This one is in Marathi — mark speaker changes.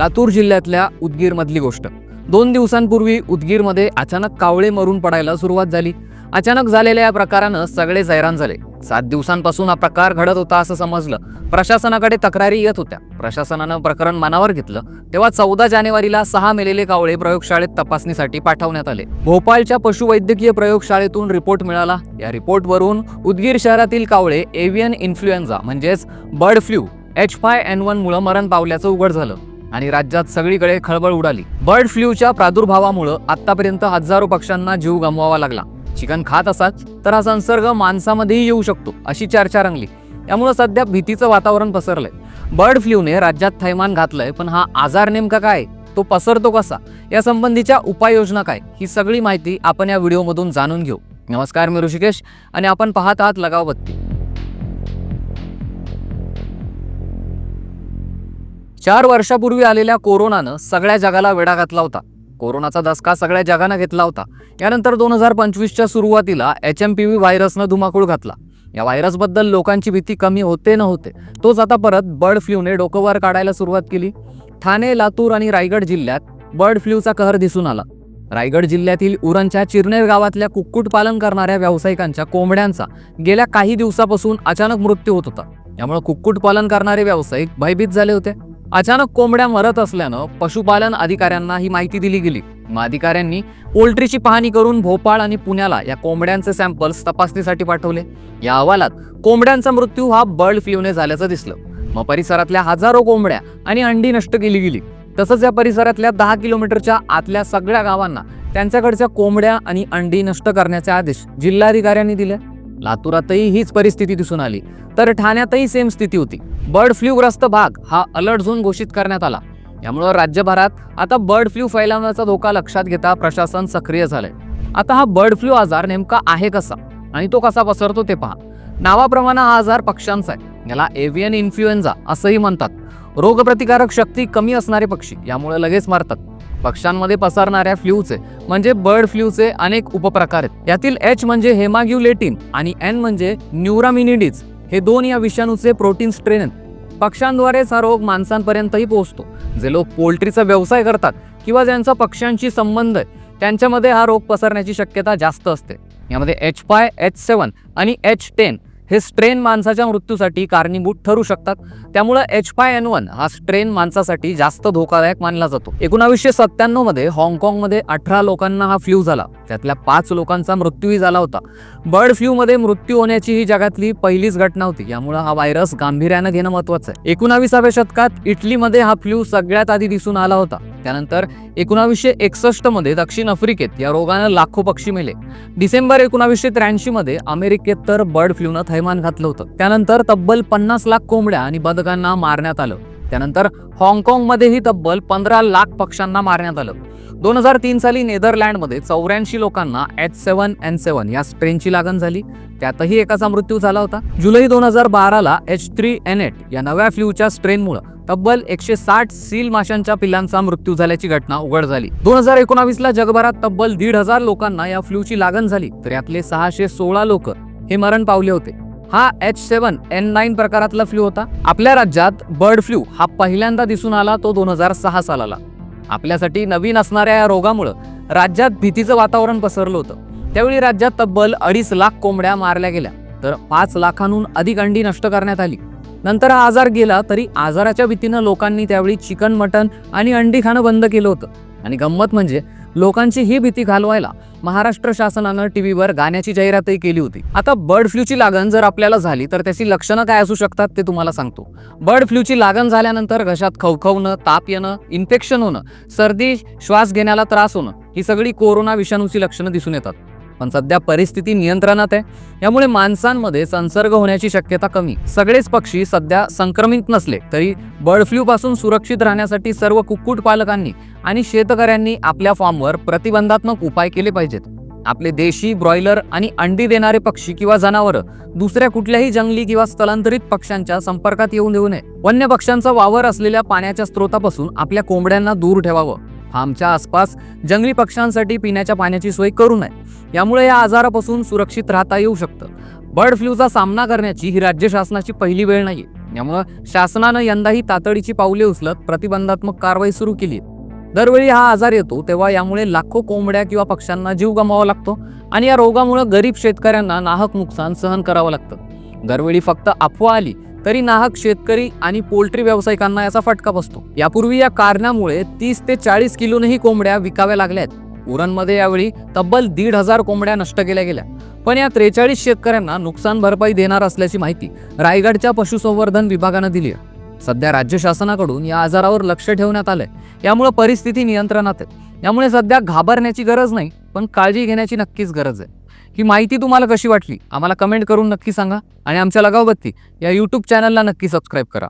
Speaker 1: लातूर जिल्ह्यातल्या उदगीरमधली गोष्ट. दोन दिवसांपूर्वी उदगीरमध्ये अचानक कावळे मरून पडायला सुरुवात झाली. अचानक झालेल्या या प्रकारानं सगळे हैराण झाले. सात दिवसांपासून हा प्रकार घडत होता असं समजलं. प्रशासनाकडे तक्रारी येत होत्या. प्रशासनानं प्रकरण मनावर घेतलं. तेव्हा चौदा जानेवारीला सहा मेलेले कावळे प्रयोगशाळेत तपासणीसाठी पाठवण्यात आले. भोपाळच्या पशुवैद्यकीय प्रयोगशाळेतून रिपोर्ट मिळाला. या रिपोर्टवरून उदगीर शहरातील कावळे एव्हियन इन्फ्लुएन्झा म्हणजेच bird flu H five N one मुळे मरण पावल्याचं उघड झालं. आणि राज्यात सगळीकडे खळबळ उडाली. बर्ड फ्लूच्या प्रादुर्भावामुळं आतापर्यंत हजारो पक्ष्यांना जीव गमवावा लागला. चिकन खात असाच तर हा संसर्ग माणसामध्येही येऊ शकतो अशी चर्चा रंगली. त्यामुळं सध्या भीतीचं वातावरण पसरलंय. बर्ड फ्लूने राज्यात थैमान घातलंय पण हा आजार नेमका काय? तो पसरतो कसा? या संबंधीच्या उपाययोजना काय? ही सगळी माहिती आपण या व्हिडिओमधून जाणून घेऊ. नमस्कार मी ऋषिकेश आणि आपण पाहत आहात लगावबत्ती. चार वर्षापूर्वी आलेल्या कोरोनानं सगळ्या जगाला वेढा घातला होता. कोरोनाचा धसका सगळ्या जगानं घेतला होता. यानंतर दोन हजार पंचवीसच्या सुरुवातीला एच एम पी व्ही व्हायरसनं धुमाकूळ घातला. या व्हायरसबद्दल लोकांची भीती कमी होते न होते तोच आता परत बर्ड फ्लूने डोकं वर काढायला सुरुवात केली. ठाणे लातूर आणि रायगड जिल्ह्यात बर्ड फ्लूचा कहर दिसून आला. रायगड जिल्ह्यातील उरणच्या चिरनेर गावातल्या कुक्कुटपालन करणाऱ्या व्यावसायिकांच्या कोंबड्यांचा गेल्या काही दिवसापासून अचानक मृत्यू होत होता. यामुळे कुक्कुटपालन करणारे व्यावसायिक भयभीत झाले होते. अचानक कोंबड्या मरत असल्यानं पशुपालन अधिकाऱ्यांना ही माहिती दिली गेली. मग अधिकाऱ्यांनी पोल्ट्रीची पाहणी करून भोपाळ आणि पुण्याला या कोंबड्यांचे सॅम्पल्स तपासणीसाठी पाठवले. या अहवालात कोंबड्यांचा मृत्यू हा बर्ड फ्लूने झाल्याचं दिसलं. मग परिसरातल्या हजारो कोंबड्या आणि अंडी नष्ट केली गेली. तसंच या परिसरातल्या दहा किलोमीटरच्या आतल्या सगळ्या गावांना त्यांच्याकडच्या कोंबड्या आणि अंडी नष्ट करण्याचे आदेश जिल्हाधिकाऱ्यांनी दिले. लातूरातही हीच परिस्थिती दिसून आली. तर ठाण्यातही सेम स्थिती होती. बर्ड फ्लूग्रस्त भाग हा अलर्ट झोन घोषित करण्यात आला. यामुळं राज्यभरात आता बर्ड फ्लू फैलावण्याचा धोका लक्षात घेता प्रशासन सक्रिय झालंय. आता हा बर्ड फ्लू आजार नेमका आहे कसा? आणि तो कसा पसरतो ते पहा. नावाप्रमाणे हा आजार पक्ष्यांचा आहे. याला एव्हियन इन्फ्लुएन्झा असंही म्हणतात. रोगप्रतिकारक शक्ती कमी असणारे पक्षी यामुळे लगेच मारतात. पक्ष्यांमध्ये पसरणाऱ्या फ्लूचे म्हणजे बर्ड फ्लूचे अनेक उपप्रकार आहेत. यातील एच म्हणजे हेमाग्युलेटिन आणि एन म्हणजे न्यूरामिनिडीज. हे दोन या विषाणूचे प्रोटीन स्ट्रेन पक्ष्यांद्वारेच हा रोग माणसांपर्यंतही पोहोचतो. जे लोक पोल्ट्रीचा व्यवसाय करतात किंवा ज्यांचा पक्ष्यांशी संबंध आहे त्यांच्यामध्ये हा रोग पसरण्याची शक्यता जास्त असते. यामध्ये एच फाय एच सेवन आणि एच टेन हे स्ट्रेन माणसाच्या मृत्यूसाठी कारणीभूत ठरू शकतात. त्यामुळे एच फाय एन वन हा स्ट्रेन माणसासाठी जास्त धोकादायक मानला जातो. एकोणावीसशे सत्त्याण्णवमध्ये हाँगकाँगमध्ये अठरा लोकांना हा फ्लू झाला. त्यातल्या पाच लोकांचा मृत्यूही झाला होता. बर्ड फ्लूमध्ये मृत्यू होण्याची ही जगातली पहिलीच घटना होती. यामुळे हा व्हायरस गांभीर्यानं घेणं महत्वाचं आहे. एकोणावीसाव्या शतकात इटलीमध्ये हा फ्लू सगळ्यात आधी दिसून आला होता. त्यानंतर एकोणावीसशे एकसष्टमध्ये दक्षिण आफ्रिकेत या रोगानं लाखो पक्षी मेले. डिसेंबर एकोणावीसशे त्र्याऐंशी मध्ये अमेरिकेत तर बर्ड फ्लूनं थैमान घातलं होतं. त्यानंतर तब्बल पन्नास लाख कोंबड्या आणि बदकांना मारण्यात आलं. त्यानंतर हाँगकाँगमध्येही तब्बल पंधरा लाख पक्ष्यांना मारण्यात आलं. दोन हजार तीन साली नेदरलँडमध्ये चौऱ्याऐंशी लोकांना एच सेवन एन सेवन या स्ट्रेनची लागण झाली. त्यातही एकाचा मृत्यू झाला होता. जुलै दोन हजार बाराला एच थ्री एन एट या नव्या फ्लूच्या स्ट्रेनमुळे तब्बल एकशे साठ सील माशांच्या पिल्लांचा मृत्यू झाल्याची घटना उघड झाली. दोन हजार एकोणावीसला जगभरात तब्बल दीड हजार लोकांना या फ्लूची लागण झाली. तर यातले सहाशे सोळा लोक हे मरण पावले होते. हा एच सेवन एन नाईन प्रकारातला फ्लू होता. आपल्या राज्यात बर्ड फ्लू हा पहिल्यांदा दिसून आला तो दोन हजार सहा सालाला. आपल्यासाठी नवीन असणाऱ्या या रोगामुळं राज्यात भीतीचं वातावरण पसरलं होतं. त्यावेळी राज्यात तब्बल अडीच लाख कोंबड्या मारल्या गेल्या. तर पाच लाखांहून अधिक अंडी नष्ट करण्यात आली. नंतर हा आजार गेला तरी आजाराच्या भीतीनं लोकांनी त्यावेळी चिकन मटन आणि अंडी खाणं बंद केलं होतं. आणि गंमत म्हणजे लोकांची ही भीती घालवायला महाराष्ट्र शासनानं टीव्हीवर गाण्याची जाहिरातही केली होती. आता बर्ड फ्लूची लागण जर आपल्याला झाली तर त्याची लक्षणं काय असू शकतात ते तुम्हाला सांगतो. बर्ड फ्लूची लागण झाल्यानंतर घशात खवखवणं ताप येणं इन्फेक्शन होणं सर्दी श्वास घेण्याला त्रास होणं ही सगळी कोरोना विषाणूची लक्षणं दिसून येतात. पण सध्या परिस्थिती नियंत्रणात आहे. यामुळे माणसांमध्ये संसर्ग होण्याची शक्यता कमी. सगळेच पक्षी सध्या संक्रमित नसले तरी बर्ड फ्लू पासून सुरक्षित राहण्यासाठी सर्व कुक्कुट पालकांनी आणि शेतकऱ्यांनी आपल्या फॉर्मवर प्रतिबंधात्मक उपाय केले पाहिजेत. आपले देशी ब्रॉयलर आणि अंडी देणारे पक्षी किंवा जनावरं दुसऱ्या कुठल्याही जंगली किंवा स्थलांतरित पक्ष्यांच्या संपर्कात येऊ देऊ नये. वन्य पक्ष्यांचा वावर असलेल्या पाण्याच्या स्रोतापासून आपल्या कोंबड्यांना दूर ठेवावं. फार्मच्या आसपास जंगली पक्ष्यांसाठी पिण्याच्या पाण्याची सोय करू नये. यामुळे या आजारापासून सुरक्षित राहता येऊ शकतं. बर्ड फ्लूचा सामना करण्याची ही राज्य शासनाची पहिली वेळ नाही यामुळं शासनानं यंदाही तातडीची पावले उचलत प्रतिबंधात्मक कारवाई सुरू केली आहे. दरवेळी हा आजार येतो तेव्हा यामुळे लाखो कोंबड्या किंवा पक्ष्यांना जीव गमावा लागतो आणि या रोगामुळे गरीब शेतकऱ्यांना नाहक नुकसान सहन करावं लागतं. दरवेळी फक्त अफवा आली तरी नाहक शेतकरी आणि पोल्ट्री व्यावसायिकांना याचा फटका बसतो. यापूर्वी या कारणामुळे तीस ते चाळीस किलोनही कोंबड्या विकाव्या लागल्या आहेत. उरणमध्ये यावेळी तब्बल दीड हजार कोंबड्या नष्ट केल्या गेल्या. पण या त्रेचाळीस शेतकऱ्यांना नुकसान भरपाई देणार असल्याची माहिती रायगडच्या पशुसंवर्धन विभागानं दिली आहे. सध्या राज्य शासनाकडून या आजारावर लक्ष ठेवण्यात आलंय. यामुळे परिस्थिती नियंत्रणात आहे. यामुळे सध्या घाबरण्याची गरज नाही पण काळजी घेण्याची नक्कीच गरज आहे. ही माहिती तुम्हाला कशी वाटली? आम्हाला कमेंट करून नक्की सांगा आणि आमच्या लगावबत्ती या यूट्यूब चॅनलला नक्की सबस्क्राईब करा.